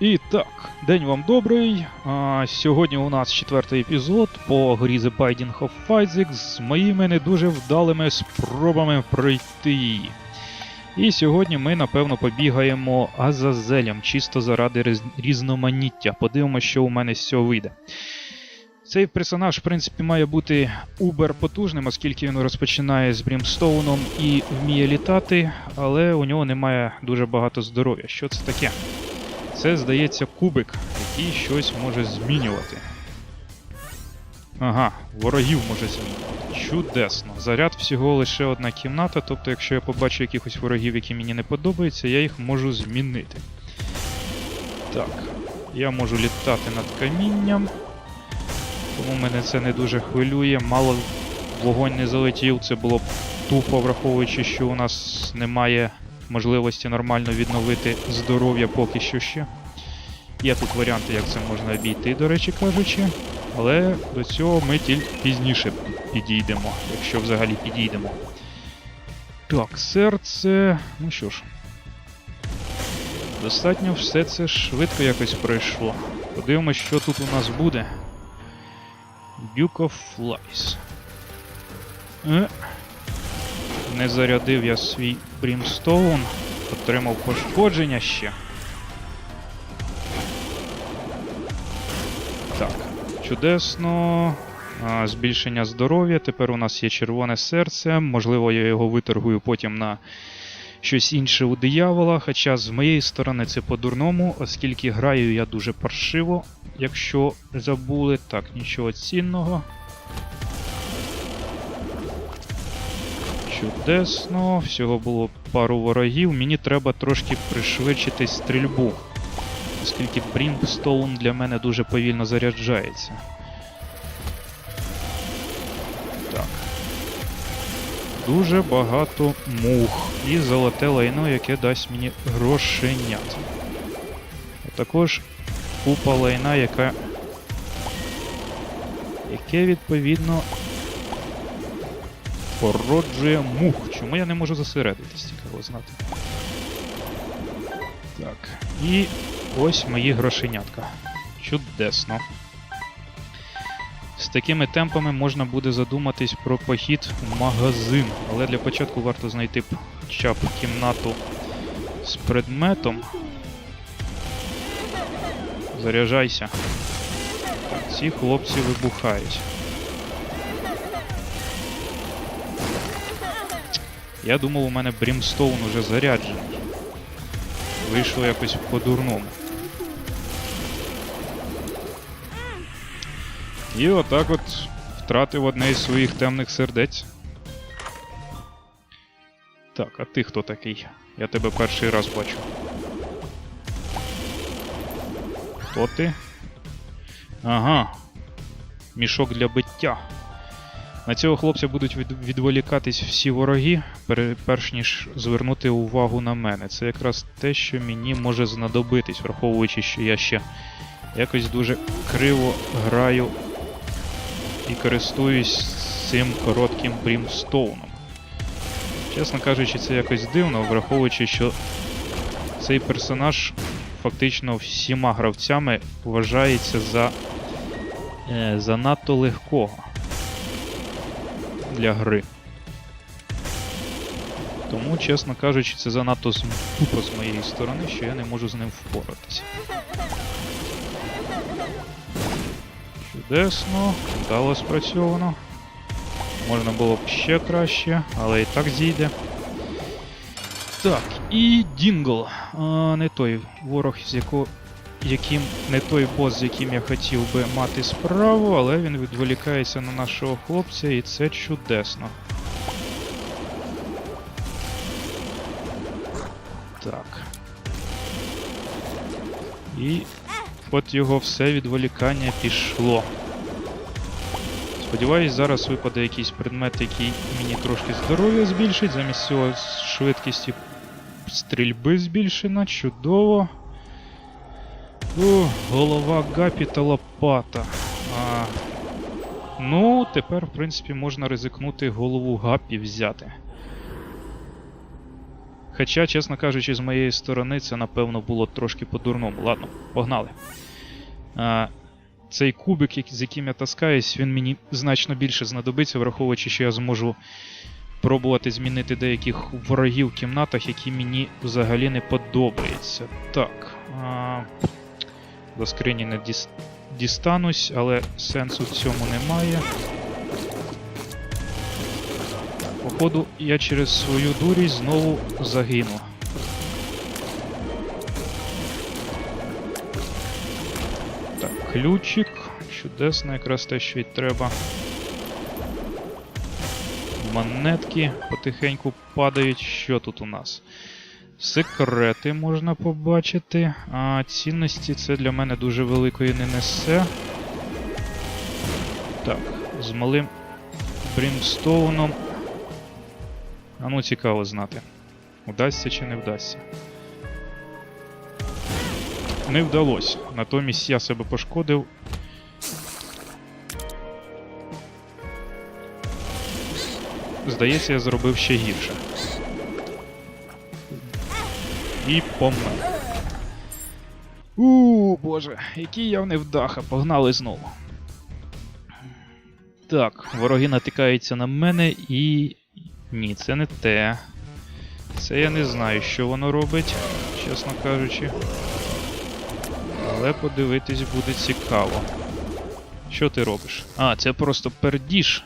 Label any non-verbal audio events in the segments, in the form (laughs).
І так, день вам добрий. А, сьогодні у нас четвертий епізод по грі The Binding of Isaac з моїми не дуже вдалими спробами пройти. І сьогодні ми, напевно, побігаємо Азазелем, чисто заради різ- різноманіття. Подивимося, що у мене з цього вийде. Цей персонаж, в принципі, має бути убер потужним, оскільки він розпочинає з Брімстоуном і вміє літати, але у нього немає дуже багато здоров'я. Що це таке? Це, здається, кубик, який щось може змінювати. Ага, ворогів може змінювати. Чудесно. Заряд всього лише одна кімната, тобто, якщо я побачу якихось ворогів, які мені не подобаються, я їх можу змінити. Так, я можу літати над камінням. Тому мене це не дуже хвилює. Мало вогонь не залетів, це було б тупо, враховуючи, що у нас немає можливості нормально відновити здоров'я поки що ще. Є тут варіанти, як це можна обійти, до речі кажучи. Але до цього ми тільки пізніше підійдемо, якщо взагалі підійдемо. Так, серце. Ну що ж. Достатньо все це швидко якось пройшло. Подивимось, що тут у нас буде. Duke of Flies. Е. Не зарядив я свій Brimstone, отримав пошкодження ще. Так, чудесно. А, збільшення здоров'я. Тепер у нас є червоне серце. Можливо, я його виторгую потім на щось інше у диявола. Хоча з моєї сторони це по-дурному, оскільки граю я дуже паршиво, якщо забули. Так, нічого цінного. Чудесно, всього було пару ворогів. Мені треба трошки пришвидшити стрільбу, оскільки Брімстоун для мене дуже повільно заряджається. Так. Дуже багато мух і золоте лайно, яке дасть мені грошенят. А також купа лайна, яка. яке відповідно породжує мух. Чому я не можу зосередитись, цікаво знати. Так. І ось мої грошенятка. Чудесно. З такими темпами можна буде задуматись про похід в магазин. Але для початку варто знайти хоча б кімнату з предметом. Заряджайся. Ці хлопці вибухають. Я думав, у мене Брімстоун уже заряджений. Вийшло якось по-дурному. І отак от втратив одне із своїх темних сердець. Так, а ти хто такий? Я тебе перший раз бачу. Хто ти? Ага. Мішок для биття. На цього хлопця будуть від, відволікатись всі вороги, перш ніж звернути увагу на мене. Це якраз те, що мені може знадобитись, враховуючи, що я ще якось дуже криво граю і користуюсь цим коротким брімстоуном. Чесно кажучи, це якось дивно, враховуючи, що цей персонаж фактично всіма гравцями вважається за е, занадто легкого для гри. Тому, чесно кажучи, це занадто тупо з моєї сторони, що я не можу з ним впоратися. Чудесно, вдало спрацьовано. Можна було б ще краще, але і так зійде. Так, і Дінгл. А, не той ворог, з якого. Яким не той бос, з яким я хотів би мати справу, але він відволікається на нашого хлопця, і це чудесно. Так. І от його все відволікання пішло. Сподіваюсь, зараз випаде якийсь предмет, який мені трошки здоров'я збільшить. Замість цього швидкісті стрільби збільшена. Чудово. О, голова гапі та лопата. А, ну, тепер, в принципі, можна ризикнути голову гапі взяти. Хоча, чесно кажучи, з моєї сторони це, напевно, було трошки по-дурному. Ладно, погнали. А, цей кубик, з яким я таскаюсь, він мені значно більше знадобиться, враховуючи, що я зможу пробувати змінити деяких ворогів в кімнатах, які мені взагалі не подобаються. Так. А, до скрині не діс- дістанусь, але сенсу в цьому немає. Походу, я через свою дурість знову загину. Так, ключик. Чудесно, якраз те, що й треба. Монетки потихеньку падають. Що тут у нас? Секрети можна побачити. А цінності це для мене дуже великої не несе. Так, з малим Брімстоуном. А ну цікаво знати. Вдасться чи не вдасться. Не вдалося. Натомість я себе пошкодив. Здається, я зробив ще гірше. І помер. У, боже, який я в невдаха, погнали знову. Так, вороги натикаються на мене і. Ні, це не те. Це я не знаю, що воно робить, чесно кажучи. Але подивитись буде цікаво. Що ти робиш? А, це просто пердіж,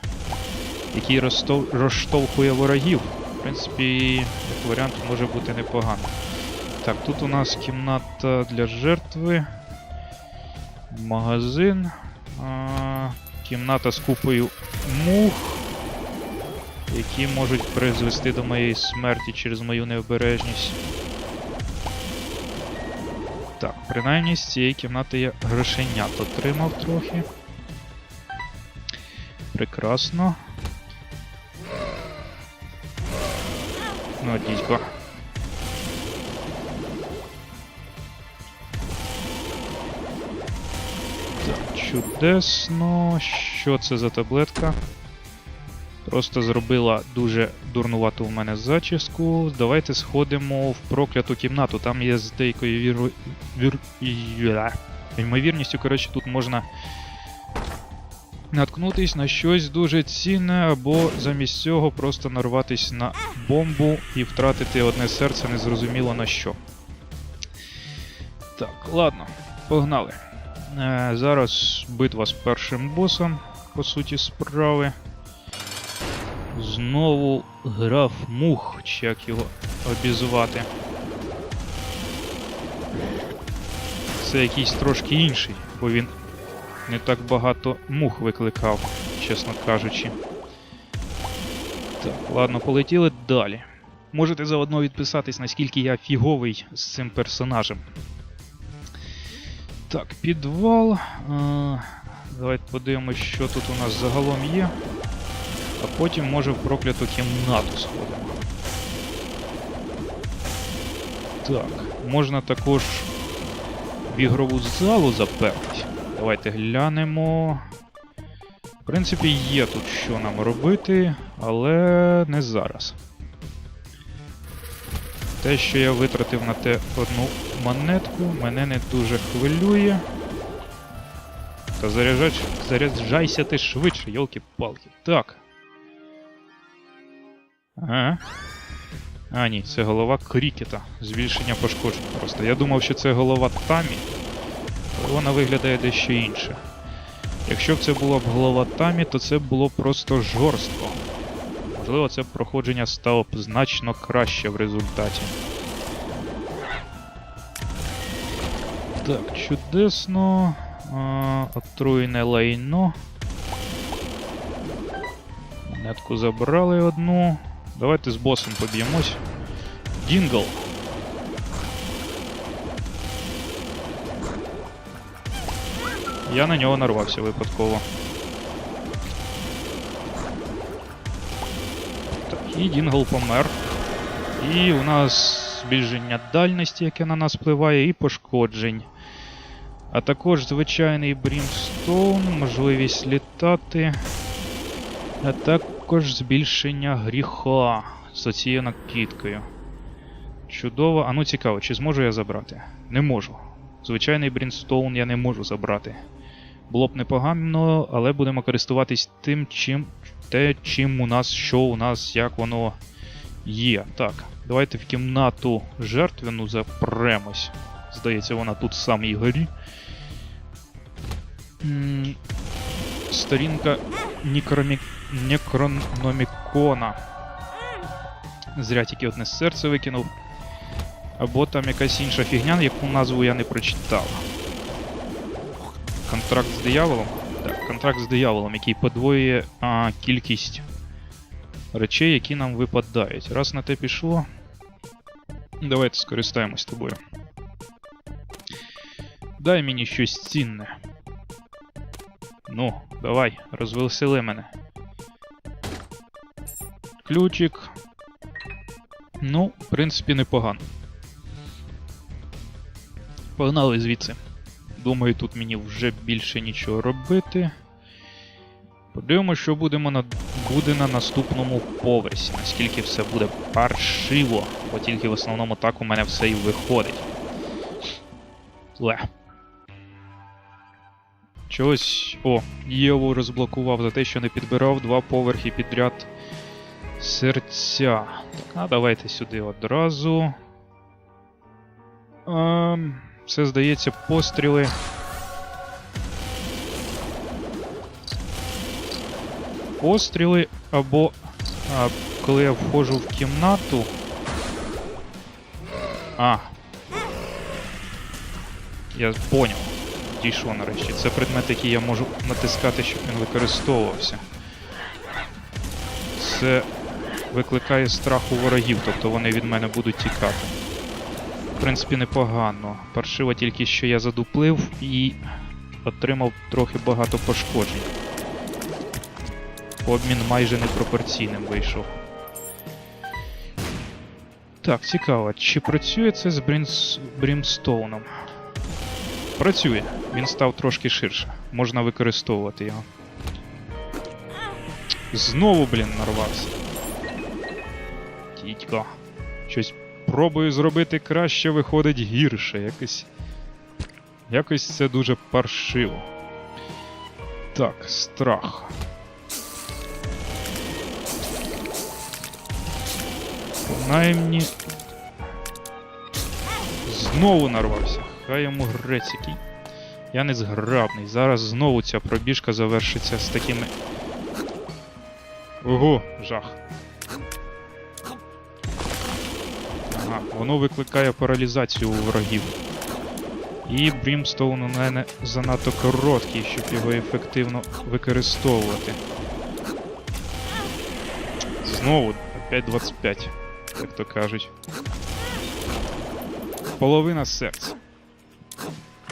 який розтов... розштовхує ворогів. В принципі, як варіант може бути непогано. Так, тут у нас кімната для жертви. Магазин. А, кімната з купою мух, які можуть призвести до моєї смерті через мою необережність. Так, принаймні з цієї кімнати я грошенят отримав трохи. Прекрасно. Ну, дідько. Чудесно. Що це за таблетка? Просто зробила дуже дурнувату у мене зачіску. Давайте сходимо в прокляту кімнату. Там є з деякою віру... вір... ймовірністю, коротше, тут можна наткнутись на щось дуже цінне, або замість цього просто нарватись на бомбу і втратити одне серце незрозуміло на що. Так, ладно, погнали. Е, зараз битва з першим босом, по суті, справи. Знову граф мух, чи як його обізвати. Це якийсь трошки інший, бо він не так багато мух викликав, чесно кажучи. Так, ладно, полетіли далі. Можете заодно відписатись, наскільки я фіговий з цим персонажем. Так, підвал. Давайте подивимось, що тут у нас загалом є. А потім може в прокляту кімнату сходимо. Так, можна також в ігрову залу запертись. Давайте глянемо. В принципі, є тут що нам робити, але не зараз. Те, що я витратив на те одну монетку, мене не дуже хвилює. Та заряджай, заряджайся ти швидше, йолки-палки. Так. Ага. А, ні, це голова крікета. Збільшення пошкоджень просто. Я думав, що це голова Тамі, вона виглядає дещо інше. Якщо б це була б голова Тамі, то це було просто жорстко. Можливо, це проходження стало б значно краще в результаті. Так, чудесно. А, отруєне лайно. Монетку забрали одну. Давайте з босом поб'ємось. Дінгл. Я на нього нарвався випадково. І Дінгл помер. І у нас збільшення дальності, яке на нас впливає, і пошкоджень. А також звичайний Брімстоун, можливість літати. А також збільшення гріха з оцією накидкою. Чудово. А ну цікаво, чи зможу я забрати? Не можу. Звичайний Брінстоун я не можу забрати. Було б непогано, але будемо користуватись тим, чим. Те, чим у нас, що у нас, як воно є. Так, давайте в кімнату жертвену запремось. Здається, вона тут в самій горі. Сторінка Нікромі... Некрономікона. Зря тільки одне серце викинув. Або там якась інша фігня, яку назву я не прочитав. Контракт з дияволом? Так, контракт з дияволом, який подвоює а, кількість речей, які нам випадають. Раз на те пішло. Давайте скористаємось тобою. Дай мені щось цінне. Ну, давай, розвесели мене. Ключик. Ну, в принципі, непогано. Погнали звідси. Думаю, тут мені вже більше нічого робити. Подивимося, що будемо на... буде на наступному поверсі. Наскільки все буде паршиво, бо тільки в основному так у мене все і виходить. Ле. Чогось. О, Єву розблокував за те, що не підбирав два поверхи підряд серця. Так, а давайте сюди одразу. Ем, це здається постріли. Постріли або а, коли я входжу в кімнату. А. Я поняв. Дійшло нарешті. Це предмет, який я можу натискати, щоб він використовувався. Це викликає страх у ворогів, тобто вони від мене будуть тікати. В принципі, непогано. Паршиво тільки що я задуплив і отримав трохи багато пошкоджень. Обмін майже непропорційним вийшов. Так, цікаво, чи працює це з Брінс... Брімстоуном? Працює. Він став трошки ширше. Можна використовувати його. Знову, блін, нарвався. Дідько. Пробую зробити краще, виходить гірше. Якось. Якось це дуже паршиво. Так, страх. Принаймні. Знову нарвався. Хай йому грець який. Я не зграбний. Зараз знову ця пробіжка завершиться з такими. Ого, жах. Ага, воно викликає паралізацію у ворогів. І Брімстоун у мене занадто короткий, щоб його ефективно використовувати. Знову, опять 25, як то кажуть. Половина серця.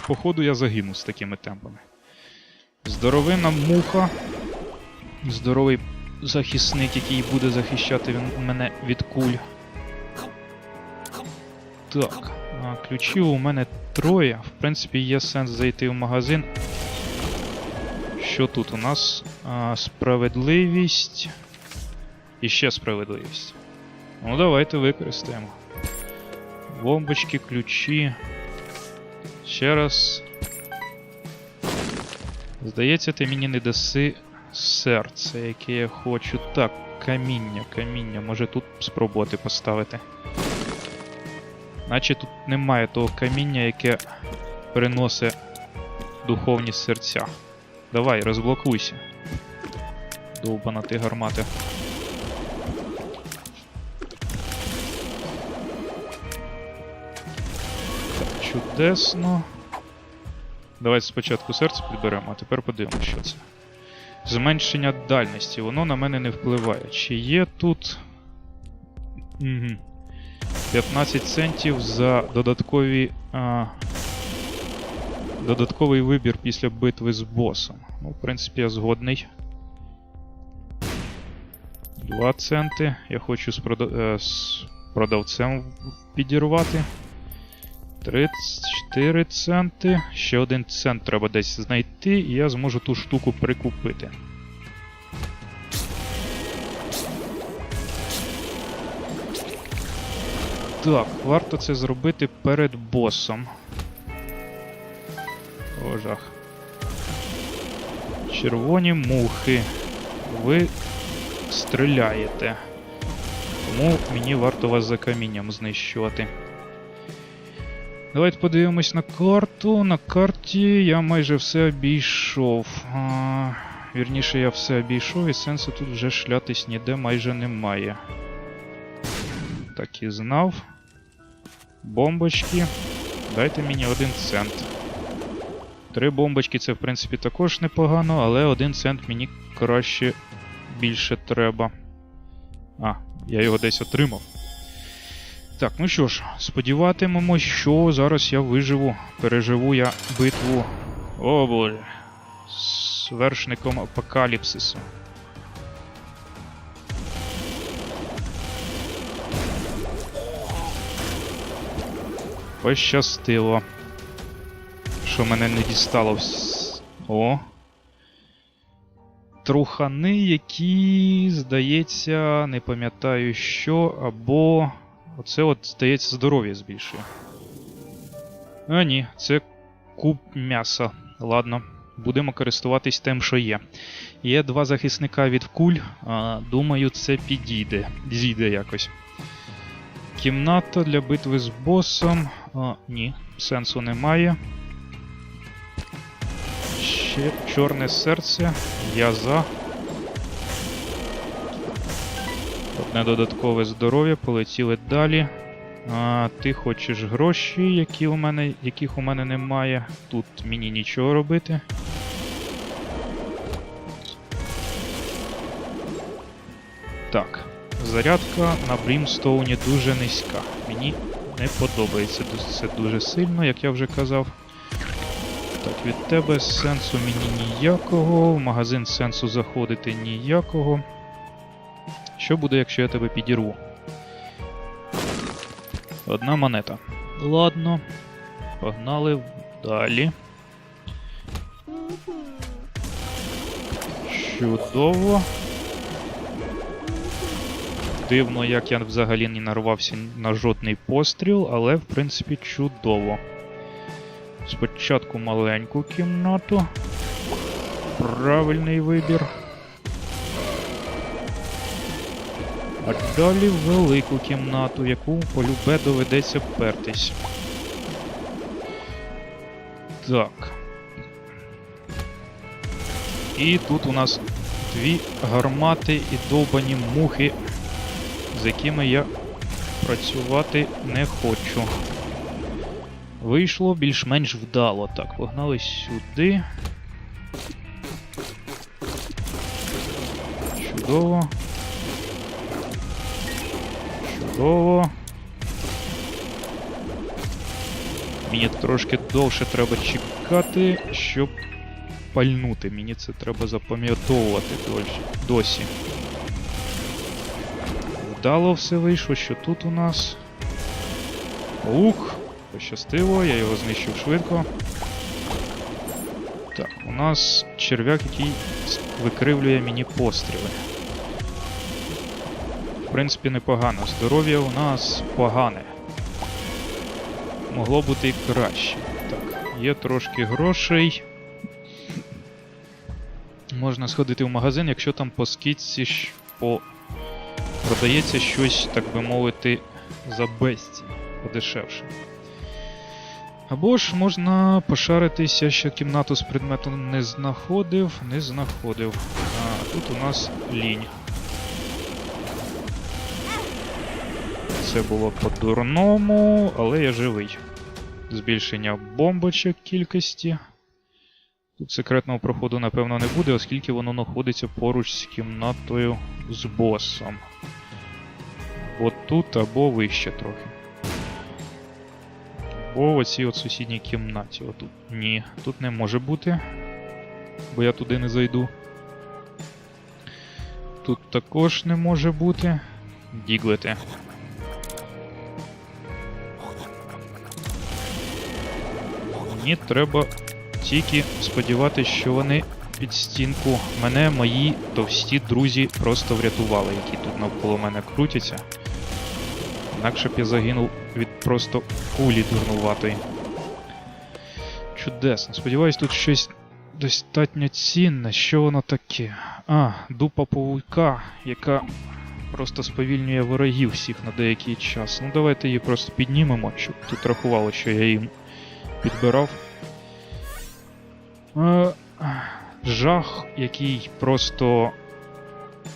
Походу я загину з такими темпами. Здоровина муха. Здоровий захисник, який буде захищати мене від куль. Так, ключів у мене троє. В принципі, є сенс зайти в магазин. Що тут у нас? А, справедливість. І ще справедливість. Ну, давайте використаємо. Бомбочки, ключі. Ще раз. Здається, ти мені не даси серце, яке я хочу. Так, каміння, каміння. Може тут спробувати поставити. Наче тут немає того каміння, яке приносить духовні серця. Давай, розблокуйся. Довбана ти гармата. Так, чудесно. Давайте спочатку серце підберемо, а тепер подивимося, що це. Зменшення дальності, воно на мене не впливає. Чи є тут. Угу. 15 центів за додаткові. А, додатковий вибір після битви з босом. Ну, в принципі, я згодний. 2 центи. Я хочу з, прода... е, з продавцем підірвати. 34 центи. Ще один цент треба десь знайти, і я зможу ту штуку прикупити. Так, варто це зробити перед босом. О, жах. Червоні мухи. Ви стріляєте. Тому мені варто вас за камінням знищувати. Давайте подивимось на карту. На карті я майже все обійшов. А, вірніше, я все обійшов, і сенсу тут вже шлятись ніде майже немає. Так і знав. Бомбочки. Дайте мені один цент. Три бомбочки це, в принципі, також непогано, але один цент мені краще більше треба. А, я його десь отримав. Так, ну що ж, сподіватимемось, що зараз я виживу. Переживу я битву. О боже. З вершником апокаліпсису. Пощастило. Що мене не дістало. вс- О. Трухани, які, здається, не пам'ятаю що, або. Оце от, здається, здоров'я збільшує. А ні, це куб м'яса. Ладно, будемо користуватись тим, що є. Є два захисника від куль. А, думаю, це підійде. Зійде якось. Кімната для битви з босом. А, ні, сенсу немає. Ще чорне серце. Я за. Одне додаткове здоров'я, полетіли далі. А, ти хочеш гроші, які у мене, яких у мене немає. Тут мені нічого робити. Так, зарядка на Брімстоуні дуже низька. Мені не подобається це дуже сильно, як я вже казав. Так, від тебе сенсу мені ніякого, в магазин сенсу заходити ніякого. Що буде, якщо я тебе підірву? Одна монета. Ладно. Погнали далі. Чудово. Дивно, як я взагалі не нарвався на жодний постріл, але в принципі чудово. Спочатку маленьку кімнату. Правильний вибір. А далі велику кімнату, яку полюбе доведеться пертись. Так. І тут у нас дві гармати і довбані мухи, з якими я працювати не хочу. Вийшло більш-менш вдало. Так, погнали сюди. Чудово. Чудово. Мені трошки довше треба чекати, щоб пальнути. Мені це треба запам'ятовувати досі. Вдало все вийшло, що тут у нас. Ух! Пощастило, я його знищив швидко. Так, у нас черв'як, який викривлює мені постріли. В принципі, непогано. Здоров'я у нас погане. Могло бути і краще. Так, є трошки грошей. Можна сходити в магазин, якщо там по скидці по... продається щось, так би мовити, за безцінь, подешевше. Або ж можна пошаритися, що кімнату з предметом не знаходив, не знаходив. А тут у нас лінь. Це було по-дурному, але я живий. Збільшення бомбочок кількості. Тут секретного проходу, напевно, не буде, оскільки воно знаходиться поруч з кімнатою з босом. От тут або вище трохи. Або в оцій от сусідній кімнаті. Отут. Ні, тут не може бути. Бо я туди не зайду. Тут також не може бути. Діглити. Мені треба тільки сподіватися, що вони під стінку мене мої товсті друзі просто врятували, які тут навколо мене крутяться. Інакше б я загинув від просто кулі дурнуватої. Чудесно. Сподіваюсь, тут щось достатньо цінне. Що воно таке? А, дупа павука, яка просто сповільнює ворогів всіх на деякий час. Ну давайте її просто піднімемо, щоб тут рахувало, що я їм підбирав. Е, жах, який просто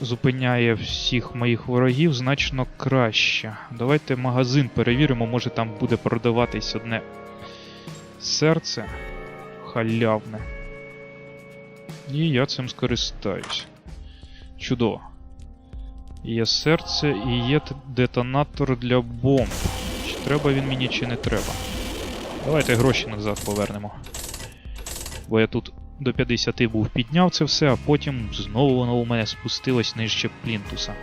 зупиняє всіх моїх ворогів значно краще. Давайте магазин перевіримо, може там буде продаватись одне серце халявне. І я цим скористаюсь. Чудово. Є серце і є детонатор для бомб. Чи треба він мені, чи не треба. Давайте гроші назад повернемо. Бо я тут до 50 був підняв це все, а потім знову воно у мене спустилось нижче плінтуса.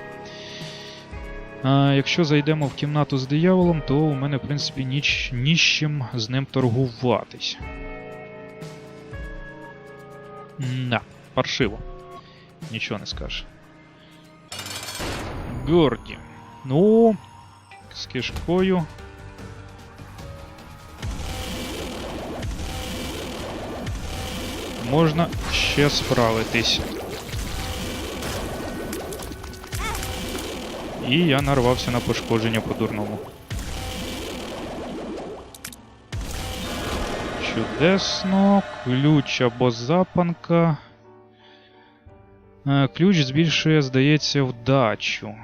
А, якщо зайдемо в кімнату з дияволом, то у мене, в принципі, ніч, ні з чим з ним торгуватись. Да, паршиво. Нічого не скажеш. Горді. Ну, з кишкою. Можна ще справитись. І я нарвався на пошкодження по-дурному. Чудесно. Ключ або запанка. Е, Ключ збільшує, здається, вдачу.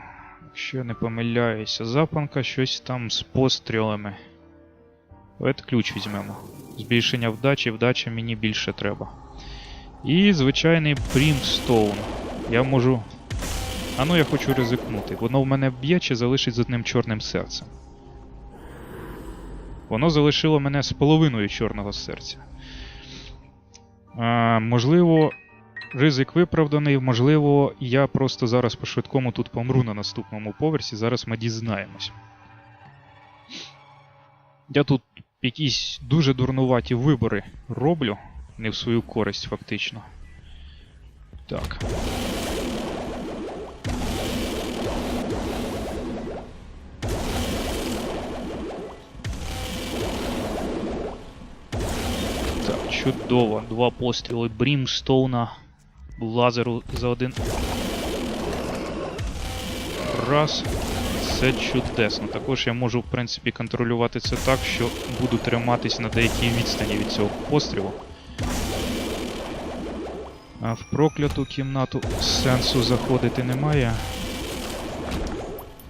Якщо я не помиляюся, запанка щось там з пострілами. Давайте ключ візьмемо. Збільшення вдачі, вдача мені більше треба. І звичайний Brimstone. Я можу. А ну я хочу ризикнути. Воно в мене б'є чи залишить з одним чорним серцем. Воно залишило мене з половиною чорного серця. А, можливо, ризик виправданий, можливо, я просто зараз по швидкому тут помру на наступному поверсі. Зараз ми дізнаємось. Я тут якісь дуже дурнуваті вибори роблю. Не в свою користь, фактично. Так. Так, чудово. Два постріли Брімстоуна. Лазеру за один. Раз. Це чудесно. Також я можу, в принципі, контролювати це так, що буду триматись на деякій відстані від цього пострілу. А в прокляту кімнату сенсу заходити немає.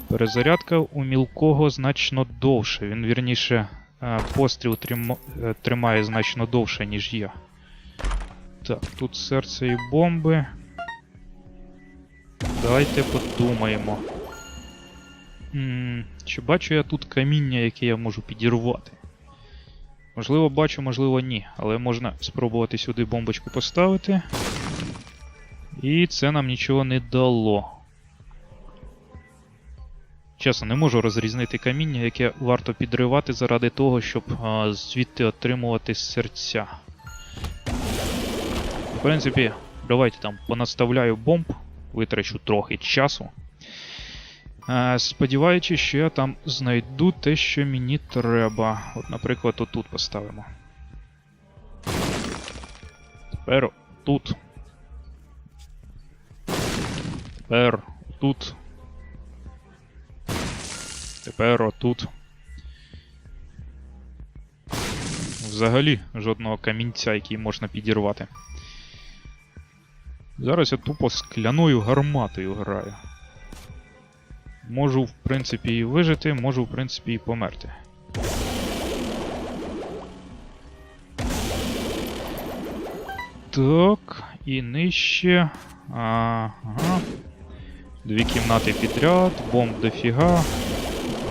Перезарядка у мілкого значно довше. Він вірніше е, постріл е, тримає значно довше, ніж я. Так, тут серце і бомби. Давайте подумаємо. М, Чи бачу я тут каміння, яке я можу підірвати? Можливо, бачу, можливо, ні. Але можна спробувати сюди бомбочку поставити. І це нам нічого не дало. Чесно, не можу розрізнити каміння, яке варто підривати заради того, щоб а, звідти отримувати серця. В принципі, давайте там понаставляю бомб, витрачу трохи часу. Е, сподіваючись, що я там знайду те, що мені треба. От, наприклад, отут поставимо. Тепер тут. Тепер тут. Тепер отут. Взагалі жодного камінця, який можна підірвати. Зараз я тупо скляною гарматою граю. Можу, в принципі, і вижити, можу, в принципі, і померти. Так, і нижче. Ага. Дві кімнати підряд, бомб дофіга.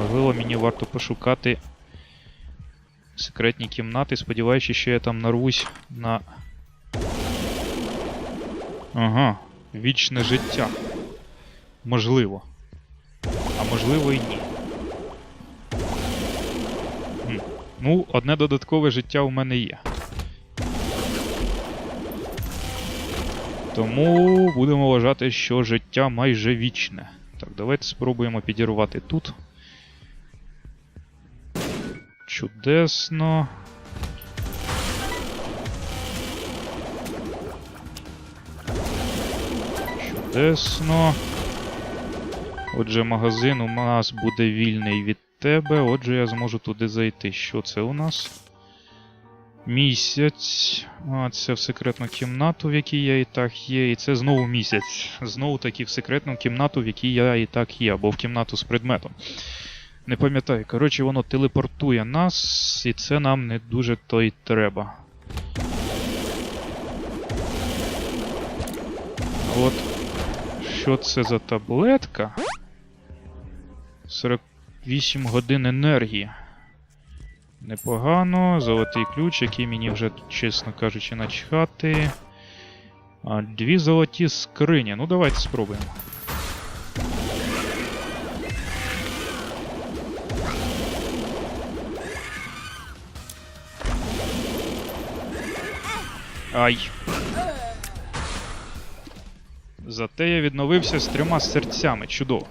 Можливо, мені варто пошукати секретні кімнати, сподіваючись, що я там нарвусь на. Ага, вічне життя. Можливо. Можливо і ні. Хм. Ну, одне додаткове життя у мене є. Тому будемо вважати, що життя майже вічне. Так, давайте спробуємо підірвати тут. Чудесно. Чудесно. Отже, магазин у нас буде вільний від тебе. Отже, я зможу туди зайти. Що це у нас? Місяць. А, це в секретну кімнату, в якій я і так є. І це знову місяць. Знову таки в секретну кімнату, в якій я і так є, або в кімнату з предметом. Не пам'ятаю. Коротше, воно телепортує нас, і це нам не дуже то й треба. От що це за таблетка? 48 годин енергії. Непогано. Золотий ключ, який мені вже, чесно кажучи, начхати. А, дві золоті скрині. Ну, давайте спробуємо. Ай. Зате я відновився з трьома серцями. Чудово.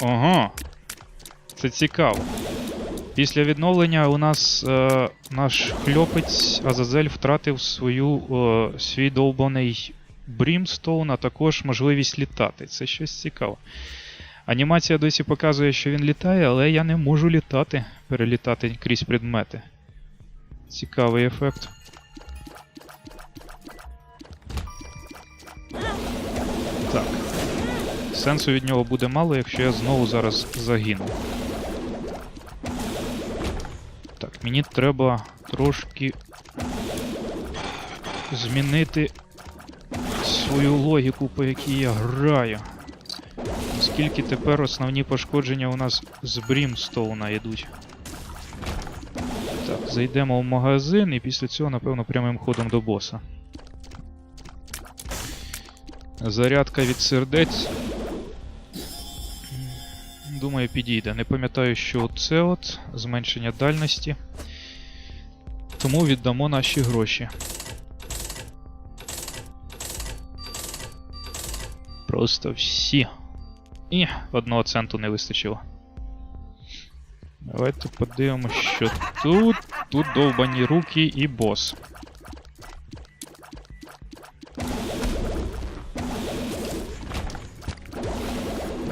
Ага. Це цікаво. Після відновлення у нас е, наш хльопець Азазель втратив свою, е, свій довбаний Брімстоун, а також можливість літати. Це щось цікаве. Анімація досі показує, що він літає, але я не можу літати, перелітати крізь предмети. Цікавий ефект. Так. Сенсу від нього буде мало, якщо я знову зараз загину. Так, мені треба трошки змінити свою логіку, по якій я граю. Оскільки тепер основні пошкодження у нас з Брімстоуна йдуть. Так, зайдемо в магазин і після цього, напевно, прямим ходом до боса. Зарядка від сердець. Думаю, підійде. Не пам'ятаю, що це от зменшення дальності. Тому віддамо наші гроші. Просто всі. І одного центу не вистачило. Давайте подивимося, що тут. Тут довбані руки і бос.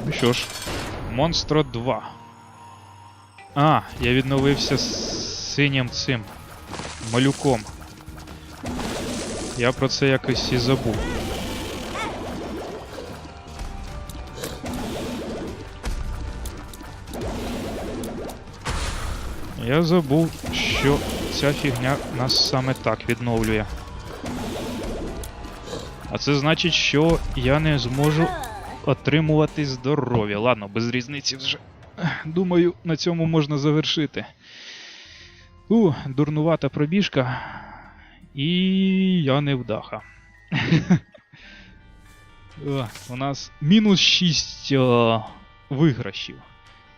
Ну що ж, Монстро 2. А, я відновився з синім цим малюком. Я про це якось і забув. Я забув, що ця фігня нас саме так відновлює. А це значить, що я не зможу отримувати здоров'я. Ладно, без різниці вже. Думаю, на цьому можна завершити. У, дурнувата пробіжка. І я не вдаха. (laughs) У нас мінус 6 о, виграшів.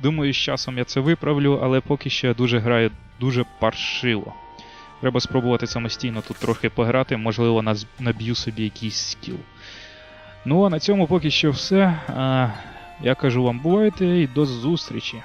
Думаю, з часом я це виправлю, але поки що я дуже граю дуже паршиво. Треба спробувати самостійно тут трохи пограти, можливо, наб'ю собі якийсь скіл. Ну а на цьому поки що все. Я кажу вам бувайте і до зустрічі.